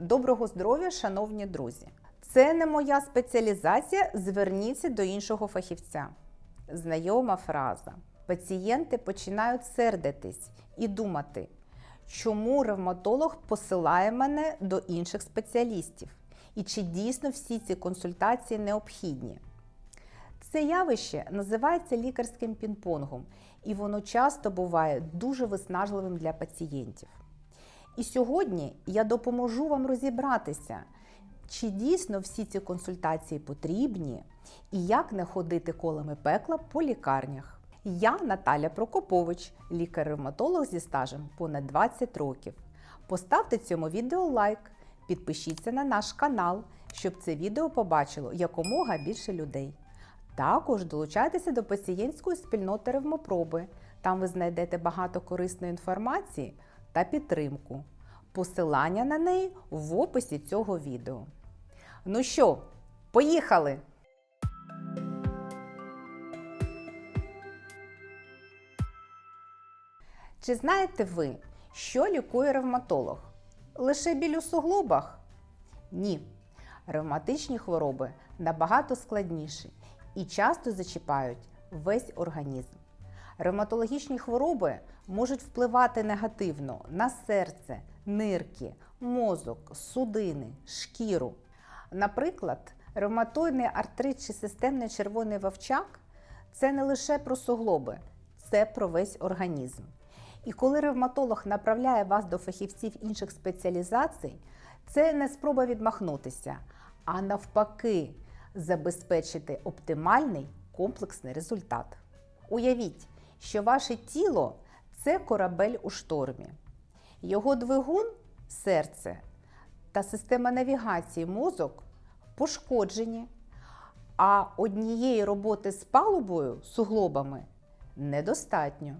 Доброго здоров'я, шановні друзі! Це не моя спеціалізація. Зверніться до іншого фахівця. Знайома фраза. Пацієнти починають сердитись і думати, чому ревматолог посилає мене до інших спеціалістів, і чи дійсно всі ці консультації необхідні. Це явище називається лікарським пінг-понгом, і воно часто буває дуже виснажливим для пацієнтів. І сьогодні я допоможу вам розібратися, чи дійсно всі ці консультації потрібні і як не ходити колами пекла по лікарнях. Я Наталя Прокопович, лікар-ревматолог зі стажем понад 20 років. Поставте цьому відео лайк, підпишіться на наш канал, щоб це відео побачило якомога більше людей. Також долучайтеся до пацієнтської спільноти ревмопроби. Там ви знайдете багато корисної інформації та підтримку. Посилання на неї в описі цього відео. Ну що, поїхали! Чи знаєте ви, що лікує ревматолог? Лише біль у суглобах? Ні. Ревматичні хвороби набагато складніші і часто зачіпають весь організм. Ревматологічні хвороби можуть впливати негативно на серце, нирки, мозок, судини, шкіру. Наприклад, ревматоїдний артрит чи системний червоний вовчак це не лише про суглоби, це про весь організм. І коли ревматолог направляє вас до фахівців інших спеціалізацій, це не спроба відмахнутися, а навпаки, забезпечити оптимальний комплексний результат. Уявіть, що ваше тіло це корабель у штормі. Його двигун серце та система навігації мозок пошкоджені, а однієї роботи з палубою суглобами недостатньо.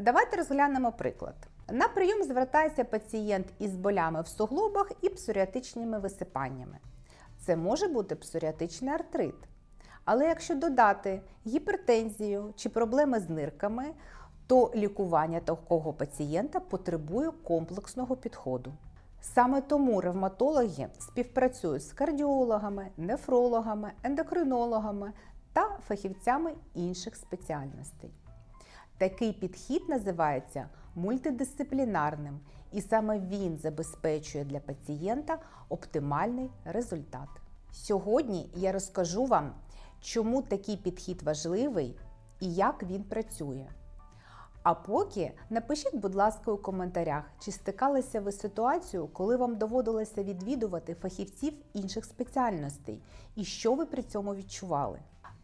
Давайте розглянемо приклад. На прийом звертається пацієнт із болями в суглобах і псоріатичними висипаннями. Це може бути псоріатичний артрит. Але якщо додати гіпертензію чи проблеми з нирками, то лікування такого пацієнта потребує комплексного підходу. Саме тому ревматологи співпрацюють з кардіологами, нефрологами, ендокринологами та фахівцями інших спеціальностей. Такий підхід називається мультидисциплінарним, і саме він забезпечує для пацієнта оптимальний результат. Сьогодні я розкажу вам, чому такий підхід важливий і як він працює. А поки напишіть, будь ласка, у коментарях, чи стикалися ви з ситуацією, коли вам доводилося відвідувати фахівців інших спеціальностей, і що ви при цьому відчували.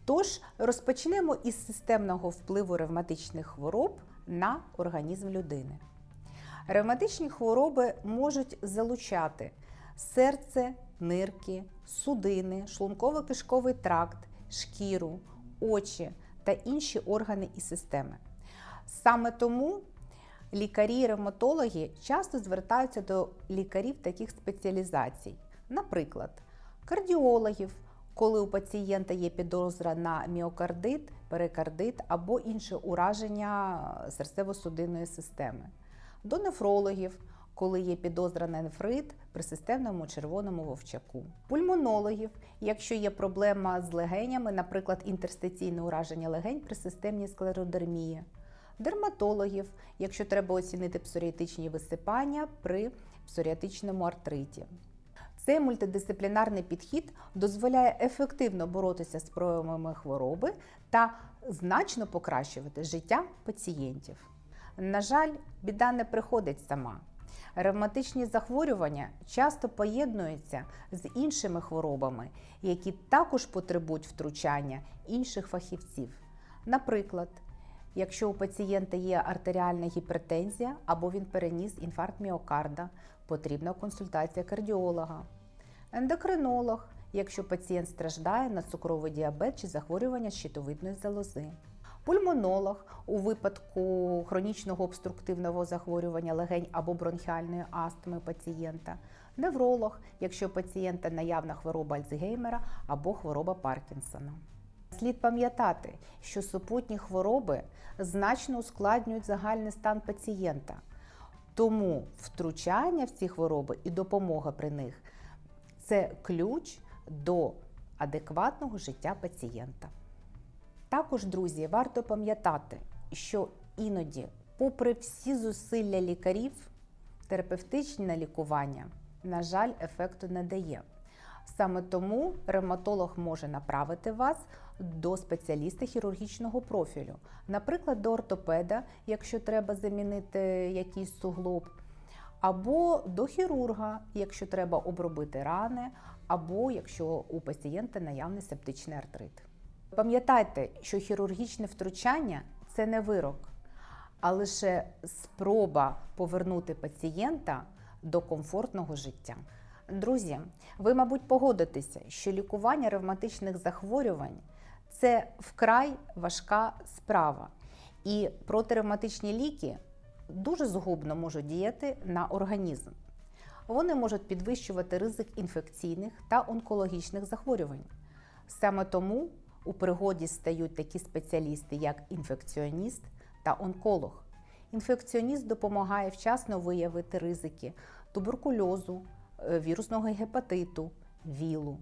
Тож розпочнемо із системного впливу ревматичних хвороб на організм людини. Ревматичні хвороби можуть залучати серце, нирки, судини, шлунково-кишковий тракт, шкіру, очі та інші органи і системи. Саме тому лікарі-ревматологи часто звертаються до лікарів таких спеціалізацій, наприклад, кардіологів, коли у пацієнта є підозра на міокардит, перикардит або інше ураження серцево-судинної системи, до нефрологів, коли є підозра на нефрит при системному червоному вовчаку, пульмонологів, якщо є проблема з легенями, наприклад, інтерстиційне ураження легень при системній склеродермії, дерматологів, якщо треба оцінити псоріатичні висипання при псоріатичному артриті. Цей мультидисциплінарний підхід дозволяє ефективно боротися з проявами хвороби та значно покращувати життя пацієнтів. На жаль, біда не приходить сама. Ревматичні захворювання часто поєднуються з іншими хворобами, які також потребують втручання інших фахівців. Наприклад, якщо у пацієнта є артеріальна гіпертензія або він переніс інфаркт міокарда, потрібна консультація кардіолога, ендокринолог, якщо пацієнт страждає на цукровий діабет чи захворювання щитовидної залози. Пульмонолог у випадку хронічного обструктивного захворювання легень або бронхіальної астми пацієнта, невролог, якщо пацієнта наявна хвороба Альцгеймера або хвороба Паркінсона. Слід пам'ятати, що супутні хвороби значно ускладнюють загальний стан пацієнта, Тому втручання в ці хвороби і допомога при них це ключ до адекватного життя пацієнта. Також, друзі, варто пам'ятати, що іноді, попри всі зусилля лікарів, терапевтичне лікування, на жаль, ефекту не дає. Саме тому ревматолог може направити вас до спеціаліста хірургічного профілю, наприклад, до ортопеда, якщо треба замінити якийсь суглоб, або до хірурга, якщо треба обробити рани, або якщо у пацієнта наявний септичний артрит. Пам'ятайте, що хірургічне втручання це не вирок, а лише спроба повернути пацієнта до комфортного життя. Друзі, ви, мабуть, погодитеся, що лікування ревматичних захворювань це вкрай важка справа, і протиревматичні ліки дуже згубно можуть діяти на організм. Вони можуть підвищувати ризик інфекційних та онкологічних захворювань. Саме тому у пригоді стають такі спеціалісти, як інфекціоніст та онколог. Інфекціоніст допомагає вчасно виявити ризики туберкульозу, е, вірусного гепатиту, вілу.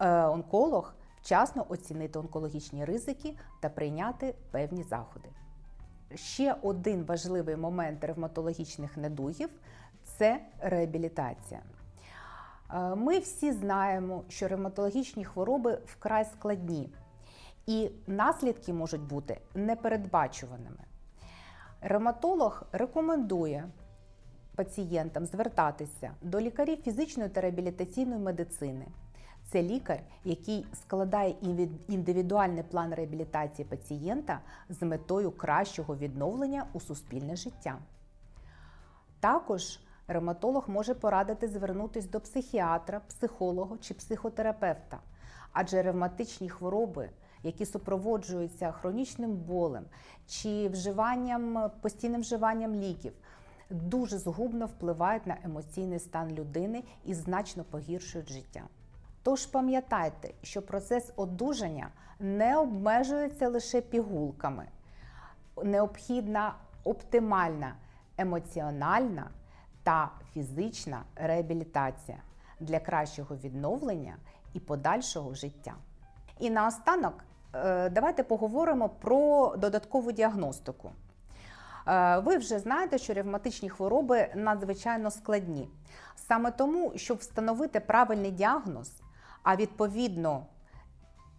Е, Онколог вчасно оцінити онкологічні ризики та прийняти певні заходи. Ще один важливий момент ревматологічних недугів це реабілітація. Е, Ми всі знаємо, що ревматологічні хвороби вкрай складні, і наслідки можуть бути непередбачуваними. Ревматолог рекомендує пацієнтам звертатися до лікарів фізичної та реабілітаційної медицини. Це лікар, який складає індивідуальний план реабілітації пацієнта з метою кращого відновлення у суспільне життя. Також ревматолог може порадити звернутися до психіатра, психолога чи психотерапевта, адже ревматичні хвороби, які супроводжуються хронічним болем чи вживанням постійним вживанням ліків, дуже згубно впливають на емоційний стан людини і значно погіршують життя. Тож пам'ятайте, що процес одужання не обмежується лише пігулками. Необхідна оптимальна емоціональна та фізична реабілітація для кращого відновлення і подальшого життя. І наостанок е, давайте поговоримо про додаткову діагностику. Е, Ви вже знаєте, що ревматичні хвороби надзвичайно складні. Саме тому, щоб встановити правильний діагноз, а відповідно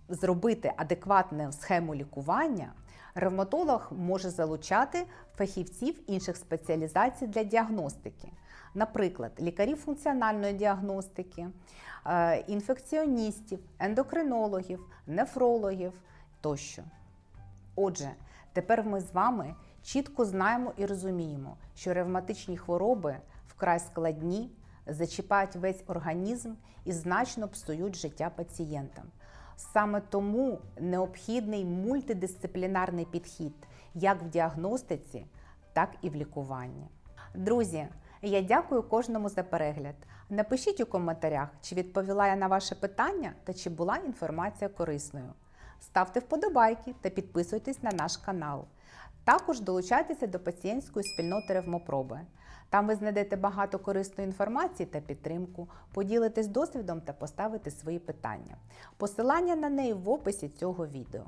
зробити адекватну схему лікування, ревматолог може залучати фахівців інших спеціалізацій для діагностики, наприклад, лікарів функціональної діагностики, е, інфекціоністів, ендокринологів, нефрологів тощо. Отже, тепер ми з вами чітко знаємо і розуміємо, що ревматичні хвороби вкрай складні, зачіпають весь організм і значно псують життя пацієнтам. Саме тому необхідний мультидисциплінарний підхід як в діагностиці, так і в лікуванні. Друзі, я дякую кожному за перегляд. Напишіть у коментарях, чи відповіла я на ваше питання та чи була інформація корисною. Ставте вподобайки та підписуйтесь на наш канал. Також долучайтеся до пацієнтської спільноти Ревмопроби. Там ви знайдете багато корисної інформації та підтримку, поділитесь досвідом та поставите свої питання. Посилання на неї в описі цього відео.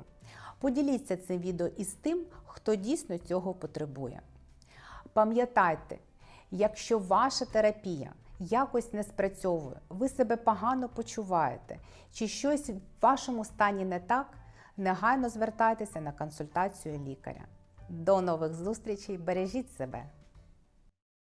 Поділіться цим відео із тим, хто дійсно цього потребує. Пам'ятайте, якщо ваша терапія якось не спрацьовує, ви себе погано почуваєте, чи щось в вашому стані не так, негайно звертайтеся на консультацію лікаря. До нових зустрічей, бережіть себе!